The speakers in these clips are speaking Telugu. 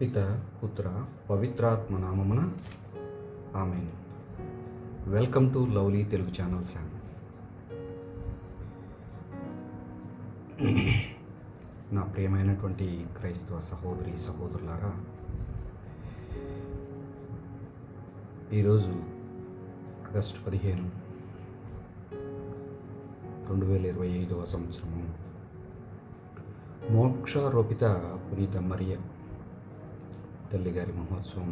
పిత పుత్ర పవిత్రాత్మ నామమున ఆమె welcome to lovely Telugu channel Sam నా ప్రియమైనటువంటి క్రైస్తవ సహోదరి సహోదరులారా ఈరోజు ఆగస్టు పదిహేను రెండు వేల ఇరవై ఐదవ సంవత్సరము. మోక్షారోపిత పునీత మరియ తల్లిగారి మహోత్సవం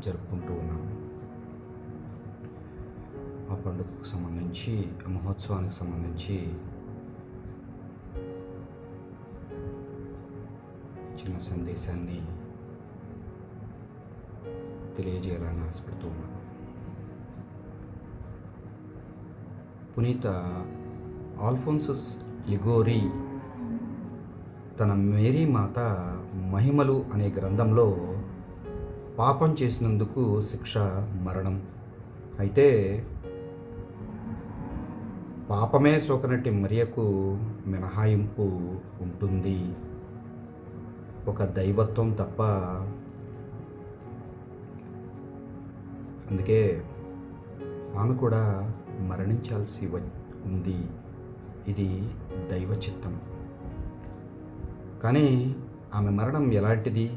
జరుపుకుంటూ ఉన్నాము ఆ పండుగకు సంబంధించి ఆ మహోత్సవానికి సంబంధించి చిన్న సందేశాన్ని తెలియజేయాలని ఆశపడుతూ ఉన్నాను పునీత ఆల్ఫోన్సస్ లిగోరి తన మేరీ మాత మహిమలు అనే గ్రంథంలో పాపం చేసినందుకు శిక్ష మరణం. అయితే పాపమే సోకనటి మరియకు మినహాయింపు ఉంటుంది. ఒక దైవత్వం తప్ప అందుకే ఆమె కూడా మరణించాల్సి వ ఉంది. ఇది దైవ చిత్తం కానీ ఆమె మరణం ఎలాంటిది?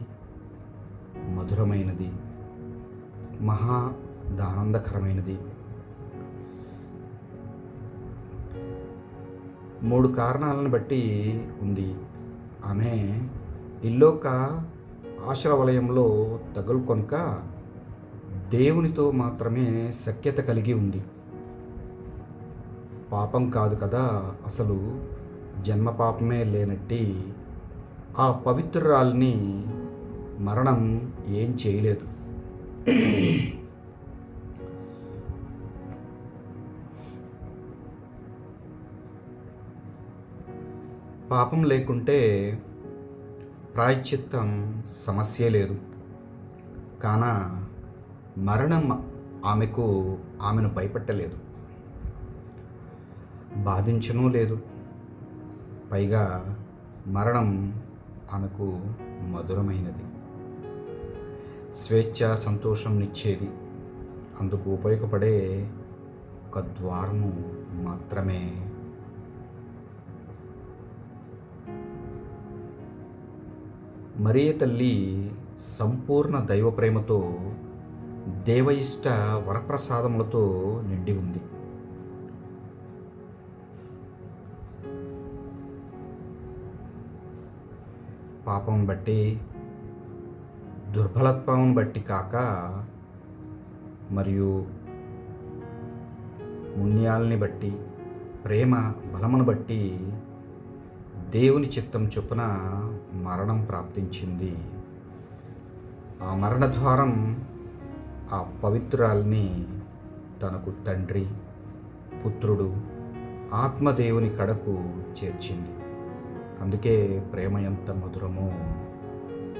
మధురమైనది మహా ఆనందకరమైనది మూడు కారణాలను బట్టి ఉంది. ఆమె ఇల్లోక ఆశ్రవలయంలో తగులుకొనక దేవునితో మాత్రమే సఖ్యత కలిగి ఉంది. పాపం కాదు కదా అసలు. జన్మ పాపమే లేనట్టి ఆ పవిత్రురాల్ని మరణం ఏం చేయలేదు. పాపం లేకుంటే ప్రాయశ్చిత్తం సమస్య లేదు. కాన మరణం ఆమెకు ఆమెను భయపెట్టలేదు. బాధించను లేదు. పైగా మరణం ఆమెకు మధురమైనది. స్వేచ్ఛ సంతోషంనిచ్చేది అందుకు ఉపయోగపడే ఒక ద్వారము మాత్రమే. మరియ తల్లి సంపూర్ణ దైవ ప్రేమతో దేవయిష్ట వరప్రసాదములతో నిండి ఉంది. పాపం బట్టి దుర్బలత్వం బట్టి కాక మరియు పుణ్యాలని బట్టి ప్రేమ బలమును బట్టి దేవుని చిత్తం చొప్పున మరణం ప్రాప్తించింది. ఆ మరణ ద్వారం ఆ పవిత్రాల్ని తనకు తండ్రి పుత్రుడు ఆత్మదేవుని కడకు చేర్చింది. అందుకే ప్రేమ ఎంత మధురమో.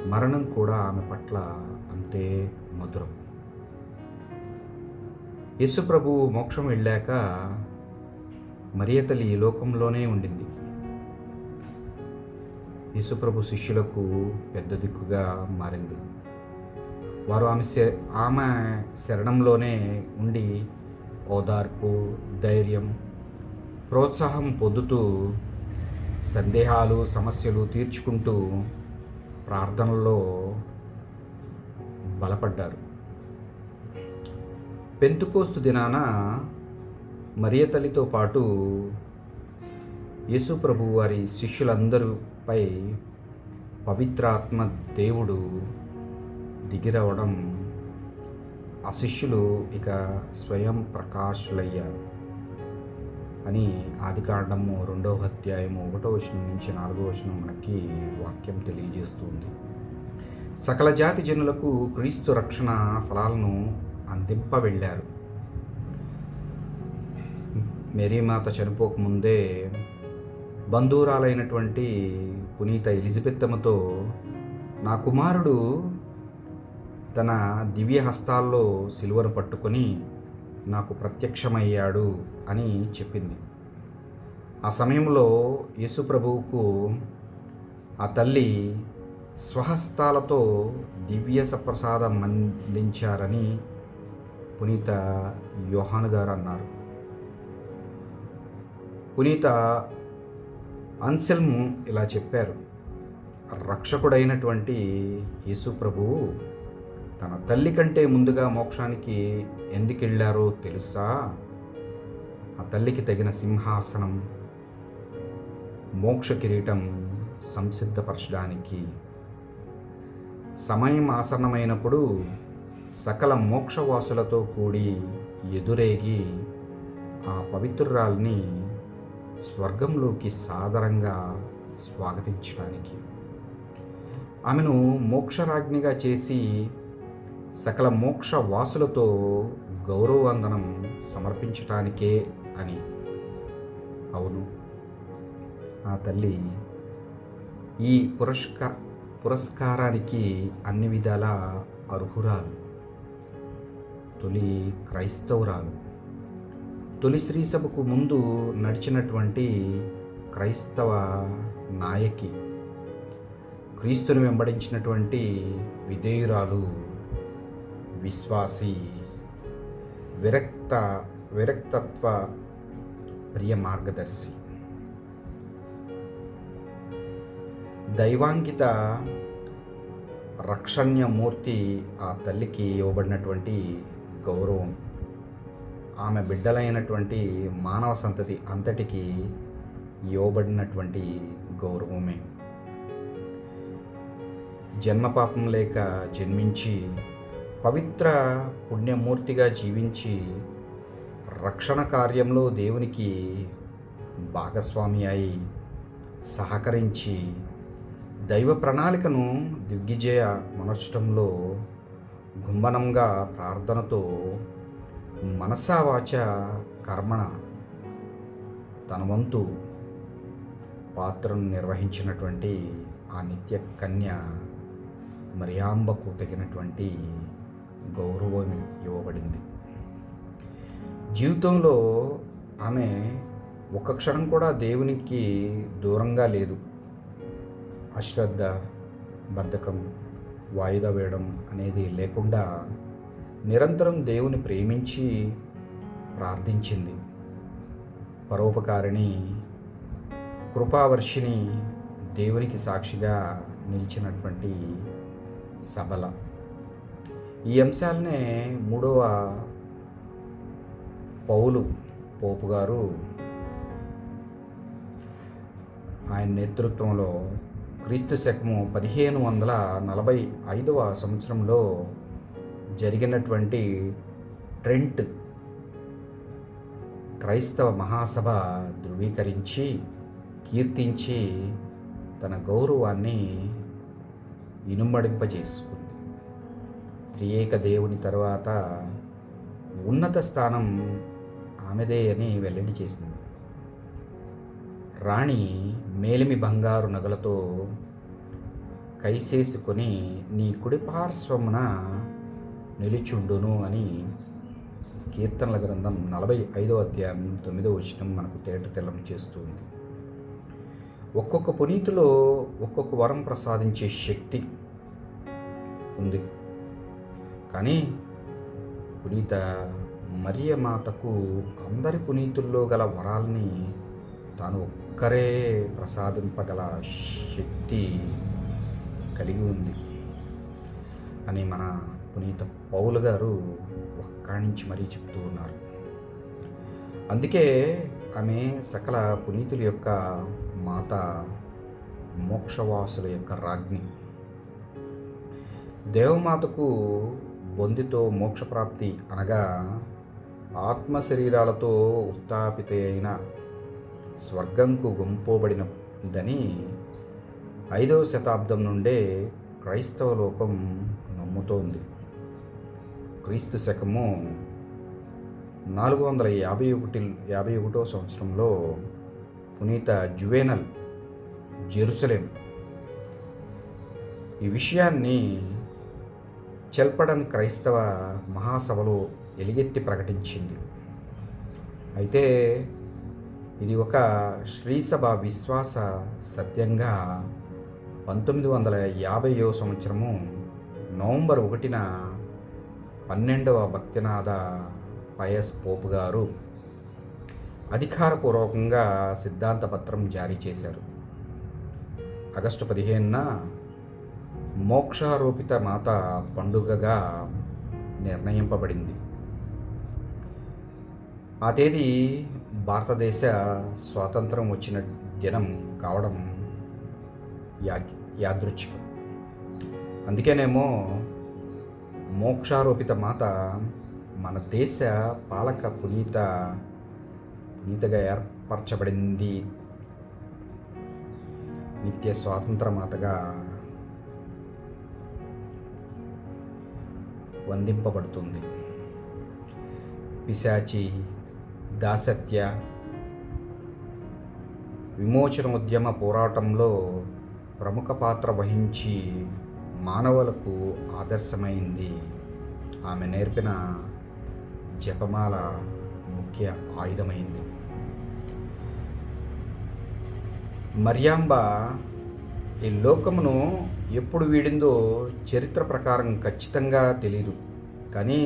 మరణం కూడా ఆమె పట్ల అంతే మధురం. యేసుప్రభు మోక్షం వెళ్ళాక మరియతల్లి ఈ లోకంలోనే ఉండింది. యేసుప్రభు శిష్యులకు పెద్ద దిక్కుగా మారింది. వారు ఆమె శ- ఆమె శరణంలోనే ఉండి ఓదార్పు ధైర్యం ప్రోత్సాహం పొందుతూ సందేహాలు సమస్యలు తీర్చుకుంటూ ప్రార్థనల్లో బలపడ్డారు. పెంతుకోస్తు దినాన మరియ తల్లితో పాటు యేసు ప్రభు వారి శిష్యులందరిపై పవిత్రాత్మ దేవుడు దిగిరవడం ఆ శిష్యులు ఇక స్వయం ప్రకాశులయ్యారు. అని ఆదికాండము రెండవ అధ్యాయము ఒకటో వచనం నుంచి నాలుగో వచనం మనకి వాక్యం తెలియజేస్తుంది సకల జాతి జనులకు క్రీస్తు రక్షణ ఫలాలను అందింప వెళ్ళారు మేరీమాత చనిపోకముందే బంధువురాలైనటువంటి పునీత ఎలిజబెత్తమ్మతో నా కుమారుడు తన దివ్య హస్తాల్లో సిలువను పట్టుకొని నాకు ప్రత్యక్షమయ్యాడు అని చెప్పింది. ఆ సమయంలో యేసుప్రభువుకు ఆ తల్లి స్వహస్తాలతో దివ్య సప్రసాదం అందించారని పునీత యోహాను గారు అన్నారు. పునీత అన్సెల్ము ఇలా చెప్పారు. రక్షకుడైనటువంటి యేసు ప్రభువు తన తల్లి కంటే ముందుగా మోక్షానికి ఎందుకు వెళ్ళారో తెలుసా? ఆ తల్లికి తగిన సింహాసనం మోక్ష కిరీటం సంసిద్ధపరచడానికి సమయం ఆసన్నమైనప్పుడు సకల మోక్షవాసులతో కూడి ఎదురేగి ఆ పవిత్రురాల్ని స్వర్గంలోకి సాదరంగా స్వాగతించడానికి ఆమెను మోక్షరాజ్ఞిగా చేసి సకల మోక్ష వాసులతో గౌరవవందనం సమర్పించటానికే అని. అవును. ఆ తల్లి ఈ పురస్క పురస్కారానికి అన్ని విధాల అర్హురాలు. తొలి క్రైస్తవురాలు. తొలి శ్రీసభకు ముందు నడిచినటువంటి క్రైస్తవ నాయకి క్రీస్తుని వెంబడించినటువంటి విధేయురాలు విశ్వాసి విరక్త విరక్తత్వ ప్రియ మార్గదర్శి. దైవాంకిత రక్షణ్యమూర్తి ఆ తల్లికి ఇవ్వబడినటువంటి గౌరవం. ఆమె బిడ్డలైనటువంటి మానవ సంతతి అంతటికి ఇవ్వబడినటువంటి గౌరవమే. జన్మపాపం లేక జన్మించి పవిత్ర పుణ్యమూర్తిగా జీవించి రక్షణ కార్యంలో దేవునికి భాగస్వామి అయి సహకరించి దైవ ప్రణాళికను దిగ్విజయ మనర్చడంలో గుంబనంగా ప్రార్థనతో మనసావాచ కర్మణ తన వంతు పాత్రను నిర్వహించినటువంటి ఆ నిత్య కన్య మరియాంబకు తగినటువంటి గౌరవం ఇవ్వబడింది. జీవితంలో ఆమె ఒక్క క్షణం కూడా దేవునికి దూరంగా లేదు. అశ్రద్ధ బద్ధకం వాయిదా వేయడం అనేది లేకుండా నిరంతరం దేవుని ప్రేమించి ప్రార్థించింది. పరోపకారిణి కృపావర్షిని దేవునికి సాక్షిగా నిలిచినటువంటి సబల. ఈ అంశాలనే మూడవ పౌలు పోపు గారు ఆయన నేతృత్వంలో క్రీస్తు శకము పదిహేను వందల నలభై ఐదవ సంవత్సరంలో జరిగినటువంటి ట్రెంట్ క్రైస్తవ మహాసభ ధృవీకరించి కీర్తించి తన గౌరవాన్ని ఇనుమడింపజేసుకుంది. త్రియేక దేవుని తర్వాత ఉన్నత స్థానం ఆమెదే అని వెల్లడి చేసింది. రాణి మేలిమి బంగారు నగలతో కైసేసుకొని నీ కుడి పార్శ్వమున నిలిచుండును అని కీర్తనల గ్రంథం నలభై ఐదో అధ్యాయం తొమ్మిదో వచనం మనకు తేట తెల్లం చేస్తుంది ఒక్కొక్క పునీతిలో ఒక్కొక్క వరం ప్రసాదించే శక్తి ఉంది. కానీ పునీత మరియమాతకు అందరి పునీతుల్లో గల వరాల్ని తాను ఒక్కరే ప్రసాదింపగల శక్తి కలిగి ఉంది అని మన పునీత పౌలు గారు నుంచి మరీ చెప్తూ ఉన్నారు. అందుకే ఆమె సకల పునీతుల యొక్క మాత మోక్షవాసుల యొక్క రాజ్ఞి. దేవమాతకు బొందితో మోక్షప్రాప్తి అనగా ఆత్మ శరీరాలతో ఉత్తాపిత అయిన స్వర్గంకు గుంపోబడినదని ఐదవ శతాబ్దం నుండే క్రైస్తవ లోకం నమ్ముతోంది. క్రీస్తు శకము నాలుగు వందల యాభై ఒకటి యాభై ఒకటో సంవత్సరంలో పునీత జువేనల్ జెరుసలేం ఈ విషయాన్ని చెల్పడన్ క్రైస్తవ మహాసభలో ఎలుగెత్తి ప్రకటించింది. అయితే ఇది ఒక శ్రీసభ విశ్వాస సత్యంగా పంతొమ్మిది వందల యాభైవ సంవత్సరము నవంబర్ ఒకటిన పన్నెండవ భక్తినాథ పయస్ పోపు గారు అధికారపూర్వకంగా సిద్ధాంత పత్రం జారీ చేశారు. ఆగస్టు పదిహేనున మోక్షారోపిత మాత పండుగగా నిర్ణయింపబడింది. ఆ తేదీ భారతదేశ స్వాతంత్రం వచ్చిన దినం కావడం యా యాదృచ్ఛికం. అందుకేనేమో మోక్షారోపిత మాత మన దేశ పాలక పునీత పునీతగా ఏర్పరచబడింది. నిత్య స్వాతంత్ర మాతగా వందింపబడుతుంది. పిశాచి దాసత్య విమోచనోద్యమ పోరాటంలో ప్రముఖ పాత్ర వహించి మానవులకు ఆదర్శమైంది. ఆమె నేర్పిన జపమాల ముఖ్య ఆయుధమైంది. మర్యాంబ ఈ లోకమును ఎప్పుడు వీడిందో చరిత్ర ప్రకారం ఖచ్చితంగా తెలియదు కానీ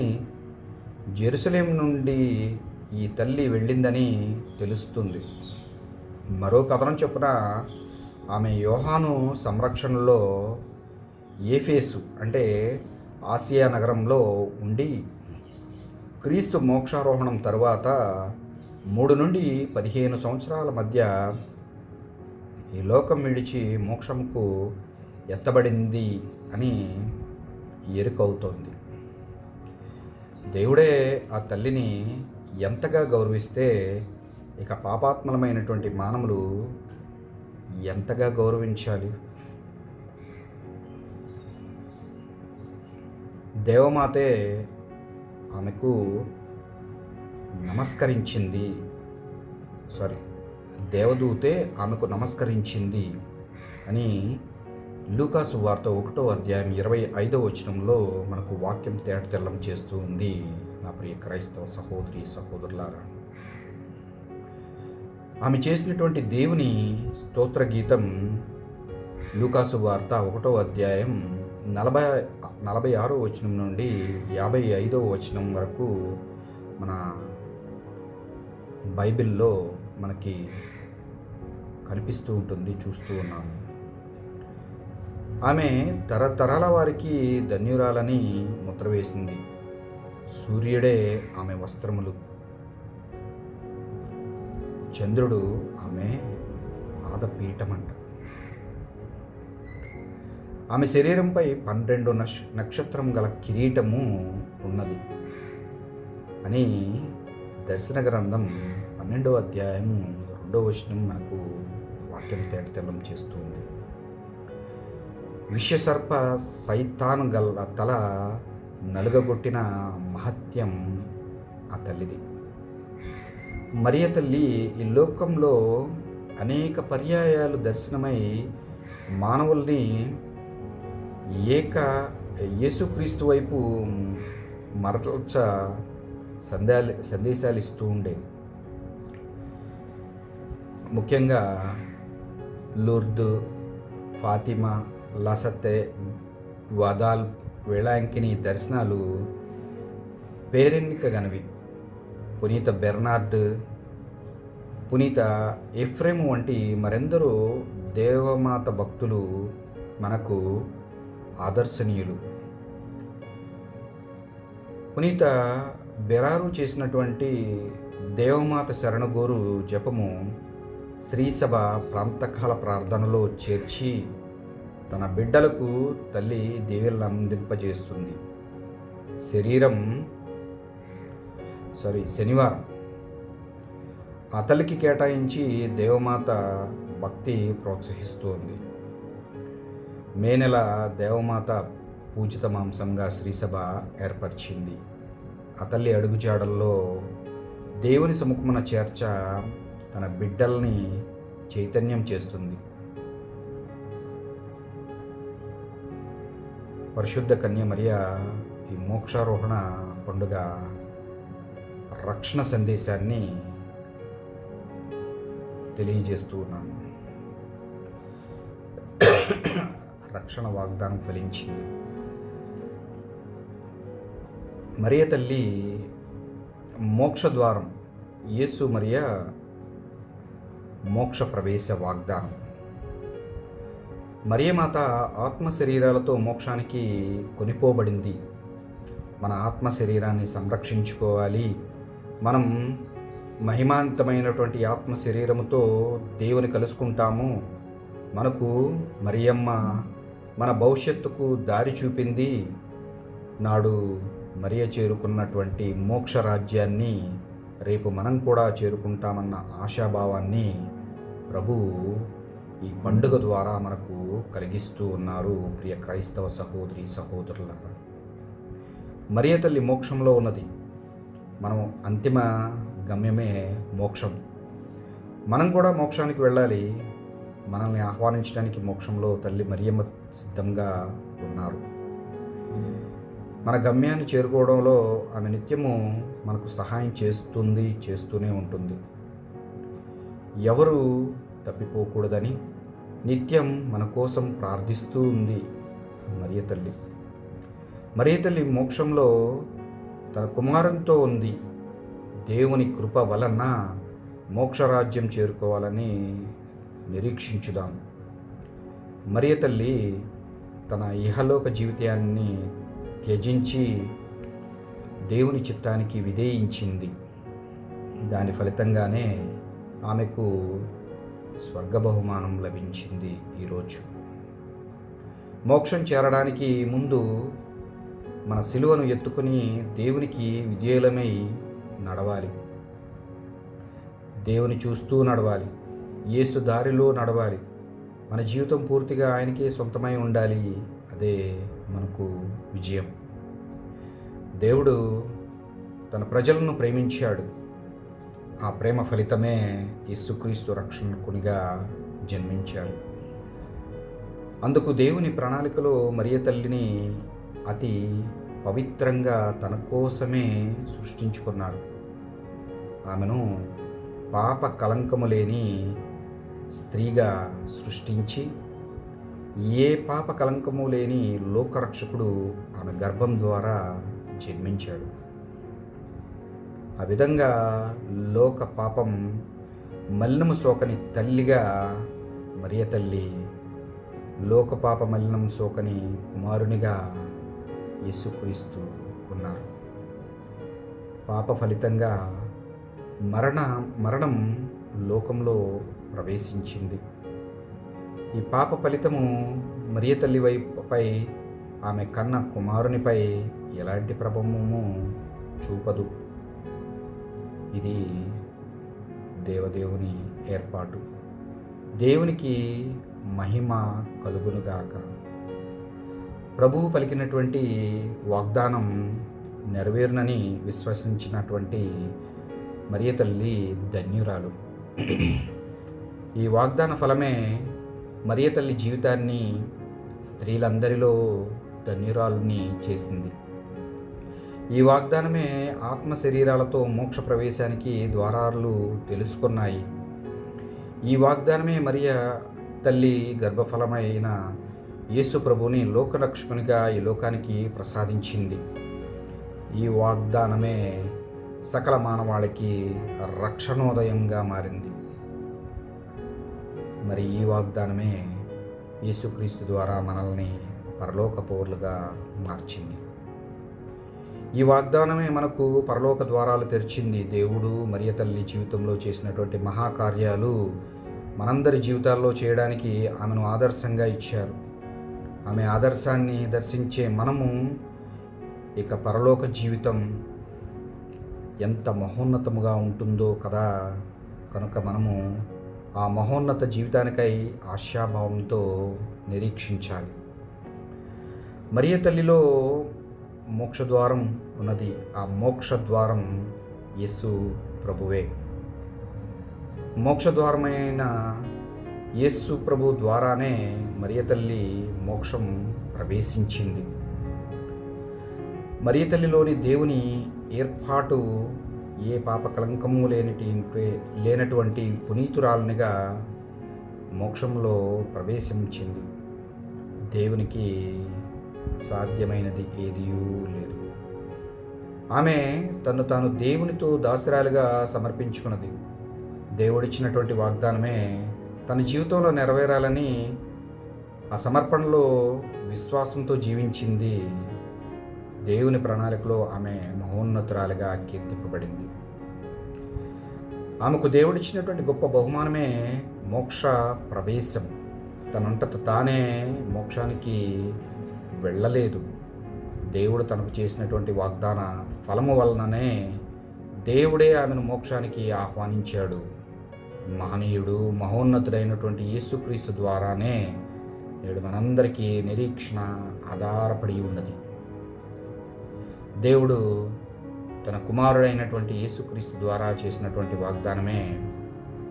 జెరూసలేం నుండి ఈ తల్లి వెళ్ళిందని తెలుస్తుంది. మరో కథనం చొప్పున ఆమె యోహాను సంరక్షణలో ఏఫేసు అంటే ఆసియా నగరంలో ఉండి క్రీస్తు మోక్షారోహణం తరువాత మూడు నుండి పదిహేను సంవత్సరాల మధ్య ఈ లోకం విడిచి మోక్షముకు ఎత్తబడింది అని ఎరుకవుతోంది. దేవుడే ఆ తల్లిని ఎంతగా గౌరవిస్తే ఇక పాపాత్మలమైనటువంటి మానవులు ఎంతగా గౌరవించాలి? దేవమాతే ఆమెకు నమస్కరించింది. సారీ దేవదూతే ఆమెకు నమస్కరించింది అని లూకాసు వార్త ఒకటో అధ్యాయం ఇరవై ఐదో వచనంలో మనకు వాక్యం తేటతెల్లం చేస్తూ ఉంది. నా ప్రియ క్రైస్తవ సహోదరి సహోదరులారా ఆమె చేసినటువంటి దేవుని స్తోత్ర గీతం లూకాసు వార్త ఒకటో అధ్యాయం నలభై నలభై ఆరో వచనం నుండి యాభై ఐదో వచనం వరకు మన బైబిల్లో మనకి కనిపిస్తూ ఉంటుంది చూస్తూ ఉన్నాము. ఆమె తరతరాల వారికి ధన్యురాలని ముద్ర వేసింది. సూర్యుడే ఆమె వస్త్రములు. చంద్రుడు ఆమె పాదపీఠమంట. ఆమె శరీరంపై పన్నెండు నక్ష నక్షత్రం గల కిరీటము ఉన్నది అని దర్శన గ్రంథం పన్నెండవ అధ్యాయం రెండవ వచనం మనకు వాక్యం తేటతెల్లం చేస్తుంది. విశ్వసర్ప సైతాను గల తల నలుగగొట్టిన మహత్యం ఆ తల్లిది. మరియ తల్లి ఈ లోకంలో అనేక పర్యాయాలు దర్శనమై మానవుల్ని ఏక యేసుక్రీస్తు వైపు మరల్చ సందేశాలు సందేశాలు ఇస్తూ ఉండే ముఖ్యంగా లుర్దు ఫాతిమా లసతే వదాల్ వేళాంకిని దర్శనాలు పేరెన్నికగనవి పునీత బెర్నార్డ్ పునీత ఎఫ్రేమ్ వంటి మరెందరో దేవమాత భక్తులు మనకు ఆదర్శనీయులు. పునీత బెరారు చేసినటువంటి దేవమాత శరణగోరు జపము శ్రీసభ ప్రాంతకాల ప్రార్థనలో చేర్చి తన బిడ్డలకు తల్లి దీవెలను అందింపజేస్తుంది. శరీరం సారీ శనివారం. ఆ తల్లికి కేటాయించి దేవమాత భక్తి ప్రోత్సహిస్తోంది. మే నెల దేవమాత పూజిత మాంసంగా శ్రీసభ ఏర్పరిచింది. ఆ తల్లి అడుగుజాడల్లో దేవుని సముఖమున చేర్చ తన బిడ్డల్ని చైతన్యం చేస్తుంది. పరిశుద్ధ కన్యమరియ ఈ మోక్షారోహణ పండుగ రక్షణ సందేశాన్ని తెలియజేస్తూ ఉన్నాను. రక్షణ వాగ్దానం ఫలించింది. మరియ తల్లి మోక్షద్వారం యేసు మరియ మోక్ష ప్రవేశ వాగ్దానం. మరియమాత ఆత్మ శరీరాలతో మోక్షానికి కొనిపోబడింది. మన ఆత్మ శరీరాన్ని సంరక్షించుకోవాలి. మనం మహిమాంతమైనటువంటి ఆత్మ శరీరముతో దేవుని కలుసుకుంటాము. మనకు మరియమ్మ మన భవిష్యత్తుకు దారి చూపింది. నాడు మరియ చేరుకున్నటువంటి మోక్ష రాజ్యాన్ని రేపు మనం కూడా చేరుకుంటామన్న ఆశాభావాన్ని ప్రభువు ఈ పండుగ ద్వారా మనకు కలిగిస్తూ ఉన్నారు ప్రియ క్రైస్తవ సహోదరి సహోదరులారా. మరియ తల్లి మోక్షంలో ఉన్నది. మనం అంతిమ గమ్యమే మోక్షం. మనం కూడా మోక్షానికి వెళ్ళాలి. మనల్ని ఆహ్వానించడానికి మోక్షంలో తల్లి మరియమ్మ సిద్ధంగా ఉన్నారు. మన గమ్యాన్ని చేరుకోవడంలో ఆమె నిత్యము మనకు సహాయం చేస్తుంది చేస్తూనే ఉంటుంది. ఎవరు తప్పిపోకూడదని నిత్యం మన కోసం ప్రార్థిస్తూ ఉంది మరియ తల్లి. మరియ తల్లి మోక్షంలో తన కుమారంతో ఉంది. దేవుని కృప వలన మోక్షరాజ్యం చేరుకోవాలని నిరీక్షించుదాం. మరియ తల్లి తన ఇహలోక జీవితాన్ని త్యజించి దేవుని చిత్తానికి విధేయించింది. దాని ఫలితంగానే ఆమెకు స్వర్గ బహుమానం లభించింది ఈరోజు. మోక్షం చేరడానికి ముందు మన సిలువను ఎత్తుకుని దేవునికి విధేయులమై నడవాలి. దేవుని చూస్తూ నడవాలి. యేసు దారిలో నడవాలి. మన జీవితం పూర్తిగా ఆయనకే సొంతమై ఉండాలి. అదే మనకు విజయం. దేవుడు తన ప్రజలను ప్రేమించాడు. ఆ ప్రేమ ఫలితమే యేసుక్రీస్తు రక్షణకునిగా జన్మించారు. అందుకు దేవుని ప్రణాళికలో మరియ తల్లిని అతి పవిత్రంగా తన కోసమే సృష్టించుకున్నాడు. ఆమెను పాప కలంకము లేని స్త్రీగా సృష్టించి ఏ పాప కలంకము లేని లోకరక్షకుడు ఆమె గర్భం ద్వారా జన్మించాడు. ఆ విధంగా లోక పాపం మలినము సోకని తల్లిగా మరియ తల్లి లోక పాప మలినం సోకని కుమారునిగా యేసుక్రీస్తు ఉన్నారు. పాప ఫలితంగా మరణ మరణం లోకంలో ప్రవేశించింది. ఈ పాప ఫలితము మరియ తల్లి వైపుపై ఆమె కన్న కుమారునిపై ఎలాంటి ప్రభావము చూపదు. ఇది దేవదేవుని ఏర్పాటు. దేవునికి మహిమ కలుగునుగాక ప్రభువు పలికినటువంటి వాగ్దానం నెరవేరునని విశ్వసించినటువంటి మరియ తల్లి ధన్యురాలు. ఈ వాగ్దాన ఫలమే మరియ తల్లి జీవితాన్ని స్త్రీలందరిలో ధన్యురాలని చేసింది. ఈ వాగ్దానమే ఆత్మ శరీరాలతో మోక్ష ప్రవేశానికి ద్వారాలు తెలుసుకున్నాయి. ఈ వాగ్దానమే మరియ తల్లి గర్భఫలమైన యేసు ప్రభుని లోకరక్షకునిగా ఈ లోకానికి ప్రసాదించింది. ఈ వాగ్దానమే సకల మానవాళికి రక్షణోదయంగా మారింది. మరి ఈ వాగ్దానమే యేసుక్రీస్తు ద్వారా మనల్ని పరలోక పౌరులుగా మార్చింది. ఈ వాగ్దానమే మనకు పరలోక ద్వారాలు తెరిచింది. దేవుడు మరియ తల్లి జీవితంలో చేసినటువంటి మహాకార్యాలు మనందరి జీవితాల్లో చేయడానికి ఆమెను ఆదర్శంగా ఇచ్చారు. ఆమె ఆదర్శాన్ని దర్శించే మనము ఇక పరలోక జీవితం ఎంత మహోన్నతముగా ఉంటుందో కదా. కనుక మనము ఆ మహోన్నత జీవితానికై ఆశాభావంతో నిరీక్షించాలి. మరియ తల్లిలో మోక్షద్వారం ఉన్నది. ఆ మోక్షద్వారం యేసు ప్రభువే. మోక్షద్వారమైన యేసు ప్రభు ద్వారానే మరియ తల్లి మోక్షం ప్రవేశించింది. మరియ తల్లిలోని దేవుని ఏర్పాటు ఏ పాప కళంకము లేనిటి లేనటువంటి పునీతురాలనిగా మోక్షంలో ప్రవేశించింది. దేవునికి సాధ్యమైనది ఏదియూ లేదు. ఆమె తను తాను దేవునితో దాసరాలుగా సమర్పించుకున్నది. దేవుడిచ్చినటువంటి వాగ్దానమే తన జీవితంలో నెరవేరాలని ఆ సమర్పణలో విశ్వాసంతో జీవించింది. దేవుని ప్రణాళికలో ఆమె మహోన్నతురాలుగా కీర్తింపబడింది. ఆమెకు దేవుడిచ్చినటువంటి గొప్ప బహుమానమే మోక్ష ప్రవేశం. తనంతట తానే మోక్షానికి వెళ్ళలేదు. దేవుడు తనకు చేసినటువంటి వాగ్దాన ఫలము వలననే దేవుడే ఆమెను మోక్షానికి ఆహ్వానించాడు. మహనీయుడు మహోన్నతుడైనటువంటి యేసుక్రీస్తు ద్వారానే నేడు మనందరికీ నిరీక్షణ ఆధారపడి ఉన్నది. దేవుడు తన కుమారుడైనటువంటి యేసుక్రీస్తు ద్వారా చేసినటువంటి వాగ్దానమే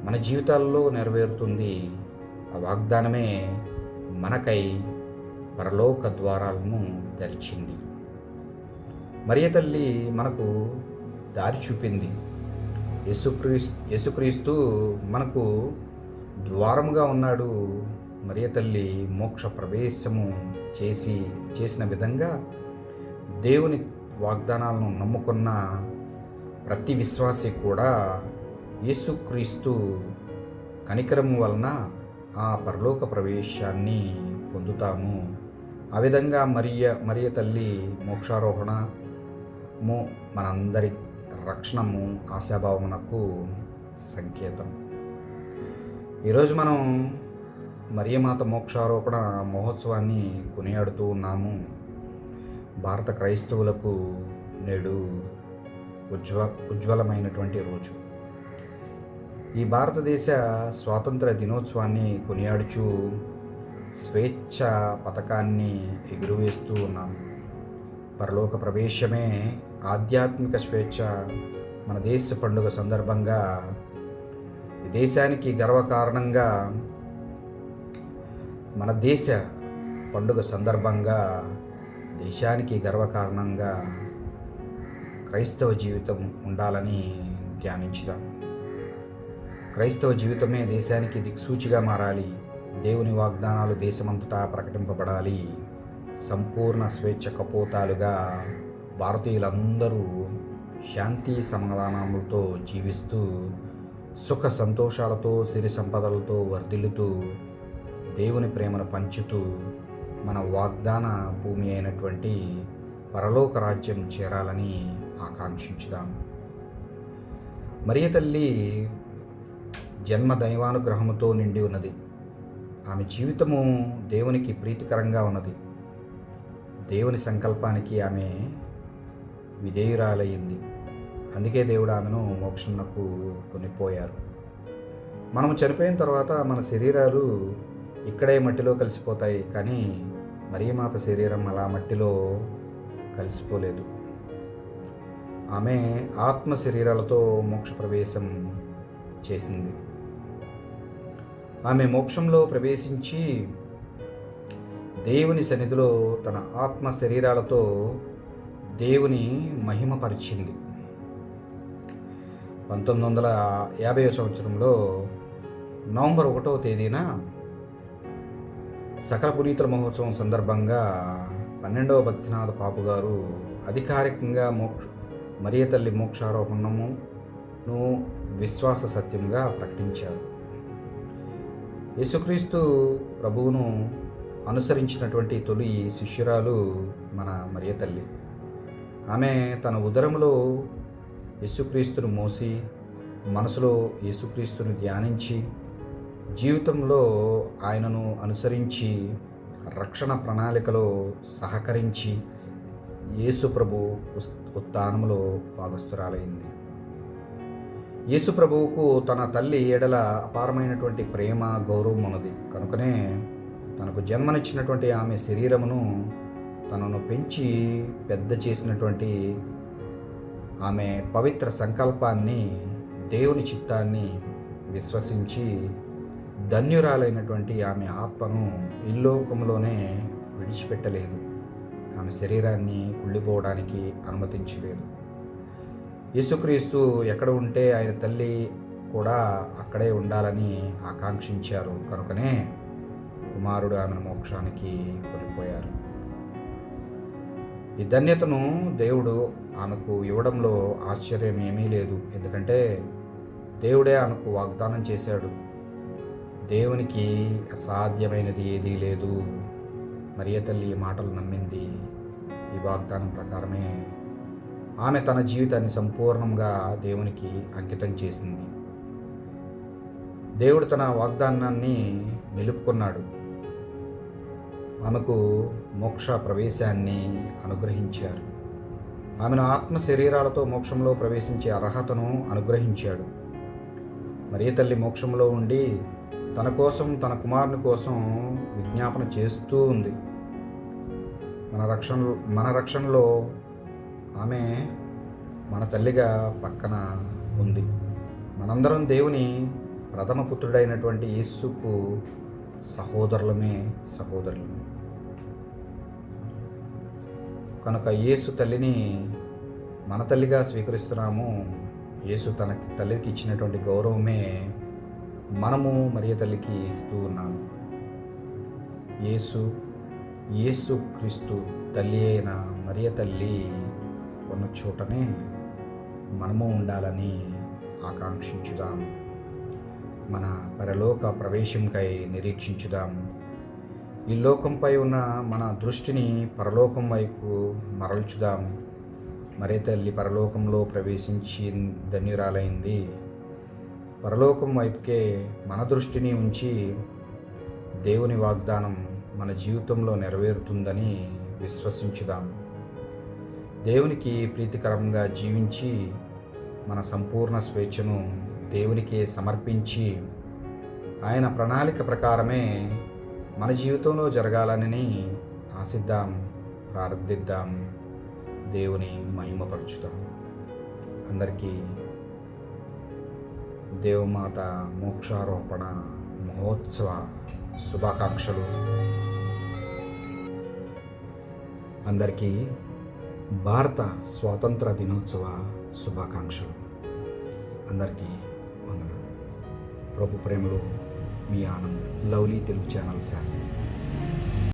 మన జీవితాల్లో నెరవేరుతుంది. ఆ వాగ్దానమే మనకై పరలోక ద్వారాలను తెరిచింది. మరియ తల్లి మనకు దారి చూపింది. యేసుక్రీస్ యేసుక్రీస్తు మనకు ద్వారముగా ఉన్నాడు. మరియ తల్లి మోక్ష ప్రవేశము చేసి చేసిన విధంగా దేవుని వాగ్దానాలను నమ్ముకున్న ప్రతి విశ్వాసి కూడా యేసుక్రీస్తు కనికరము వలన ఆ పరలోక ప్రవేశాన్ని పొందుతాము. ఆ విధంగా మరియ మరియ తల్లి మోక్షారోహణము మనందరి రక్షణము ఆశాభావమునకు సంకేతం. ఈరోజు మనం మరియమాత మోక్షారోపణ మహోత్సవాన్ని కొనియాడుతూ ఉన్నాము. భారత క్రైస్తవులకు నేడు ఉజ్వ ఉజ్వలమైనటువంటి రోజు. ఈ భారతదేశ స్వాతంత్ర దినోత్సవాన్ని కొనియాడుచు స్వేచ్ఛ పథకాన్ని ఎగురవేస్తూ ఉన్నాం. పరలోక ప్రవేశమే ఆధ్యాత్మిక స్వేచ్ఛ మన దేశ పండుగ సందర్భంగా దేశానికి గర్వకారణంగా మన దేశ పండుగ సందర్భంగా దేశానికి గర్వకారణంగా క్రైస్తవ జీవితం ఉండాలని ధ్యానించుదాం. క్రైస్తవ జీవితమే దేశానికి దిక్సూచిగా మారాలి. దేవుని వాగ్దానాలు దేశమంతటా ప్రకటింపబడాలి. సంపూర్ణ స్వేచ్ఛ కపోతాలుగా భారతీయులందరూ శాంతి సమాధానములతో జీవిస్తూ సుఖ సంతోషాలతో సిరి సంపదలతో వర్ధిల్లుతూ దేవుని ప్రేమను పంచుతూ మన వాగ్దాన భూమి అయినటువంటి పరలోక రాజ్యం చేరాలని ఆకాంక్షించుదాం. మరియ తల్లి జన్మ దైవానుగ్రహముతో నిండి ఉన్నది. ఆమె జీవితము దేవునికి ప్రీతికరంగా ఉన్నది. దేవుని సంకల్పానికి ఆమె విధేయురాలయ్యింది. అందుకే దేవుడు ఆమెను మోక్షంకు కొనిపోయారు. మనం చనిపోయిన తర్వాత మన శరీరాలు ఇక్కడే మట్టిలో కలిసిపోతాయి కానీ మరియమాత శరీరం అలా మట్టిలో కలిసిపోలేదు. ఆమె ఆత్మ శరీరాలతో మోక్ష ప్రవేశం చేసింది. ఆమె మోక్షంలో ప్రవేశించి దేవుని సన్నిధిలో తన ఆత్మ శరీరాలతో దేవుని మహిమపరిచింది. పంతొమ్మిది వందల యాభై సంవత్సరంలో నవంబర్ ఒకటవ తేదీన సకల పునీతుల మహోత్సవం సందర్భంగా పన్నెండవ భక్తినాథ పాపు గారు అధికారికంగా మోక్ష మరియ తల్లి మోక్షారోపణమును విశ్వాస సత్యంగా ప్రకటించారు. యేసుక్రీస్తు ప్రభువును అనుసరించినటువంటి తొలి శిష్యురాలు మన మరియ తల్లి. ఆమె తన ఉదరములో యేసుక్రీస్తును మోసి మనసులో యేసుక్రీస్తుని ధ్యానించి జీవితంలో ఆయనను అనుసరించి రక్షణ ప్రణాళికలో సహకరించి యేసు ప్రభు ఉత్థానములో భాగస్థురాలైంది. యేసు ప్రభువుకు తన తల్లి ఏడల అపారమైనటువంటి ప్రేమ గౌరవం ఉన్నది. కనుకనే తనకు జన్మనిచ్చినటువంటి ఆమె శరీరమును తనను పెంచి పెద్ద చేసినటువంటి ఆమె పవిత్ర సంకల్పాన్ని దేవుని చిత్తాన్ని విశ్వసించి ధన్యురాలైనటువంటి ఆమె ఆత్మను ఇల్లోకంలోనే విడిచిపెట్టలేదు. ఆమె శరీరాన్ని కుళ్ళిపోవడానికి అనుమతించలేదు. యేసుక్రీస్తు ఎక్కడ ఉంటే ఆయన తల్లి కూడా అక్కడే ఉండాలని ఆకాంక్షించారు. కనుకనే కుమారుడు ఆమెను మోక్షానికి కొనిపోయారు ఈ ధన్యతను దేవుడు ఆమెకు ఇవ్వడంలో ఆశ్చర్యం ఏమీ లేదు. ఎందుకంటే దేవుడే ఆమెకు వాగ్దానం చేశాడు. దేవునికి అసాధ్యమైనది ఏదీ లేదు. మరియ తల్లి ఈ మాటలు నమ్మింది. ఈ వాగ్దానం ప్రకారమే ఆమె తన జీవితాన్ని సంపూర్ణంగా దేవునికి అంకితం చేసింది. దేవుడు తన వాగ్దానాన్ని నిలుపుకున్నాడు. ఆమెకు మోక్ష ప్రవేశాన్ని అనుగ్రహించారు. ఆమెను ఆత్మ శరీరాలతో మోక్షంలో ప్రవేశించే అర్హతను అనుగ్రహించాడు. మరియ తల్లి మోక్షంలో ఉండి తన కోసం తన కుమారుని కోసం విజ్ఞాపన చేస్తూ ఉంది. మన రక్షణ మన రక్షణలో ఆమె మన తల్లిగా పక్కన ఉంది. మనందరం దేవుని ప్రథమ పుత్రుడైనటువంటి యేసుకు సహోదరులమే సహోదరులమే. కనుక యేసు తల్లిని మన తల్లిగా స్వీకరిస్తున్నాము. యేసు తన తల్లికి ఇచ్చినటువంటి గౌరవమే మనము మరియ తల్లికి ఇస్తూ ఉన్నాము. యేసు యేసు క్రీస్తు తల్లి అయిన మరియ తల్లి ఉన్న చోటనే మనము ఉండాలని ఆకాంక్షించుదాం. మన పరలోక ప్రవేశంకై నిరీక్షించుదాం. ఈ లోకంపై ఉన్న మన దృష్టిని పరలోకం వైపు మరల్చుదాం. మరే తల్లి పరలోకంలో ప్రవేశించి ధన్యురాలైంది. పరలోకం వైపుకే మన దృష్టిని ఉంచి దేవుని వాగ్దానం మన జీవితంలో నెరవేరుతుందని విశ్వసించుదాం. దేవునికి ప్రీతికరంగా జీవించి మన సంపూర్ణ స్వేచ్ఛను దేవునికే సమర్పించి ఆయన ప్రణాళిక ప్రకారమే మన జీవితంలో జరగాలని ఆశిద్దాం ప్రార్థిద్దాం దేవుని మహిమపరుచుదాం అందరికీ దేవమాత మోక్షారోపణ మహోత్సవ శుభాకాంక్షలు. అందరికీ భారత స్వాతంత్ర దినోత్సవ శుభాకాంక్షలు. అందరికీ వందనాలు. ప్రభు ప్రేమలో మీ Anand lovely Telugu channel sir.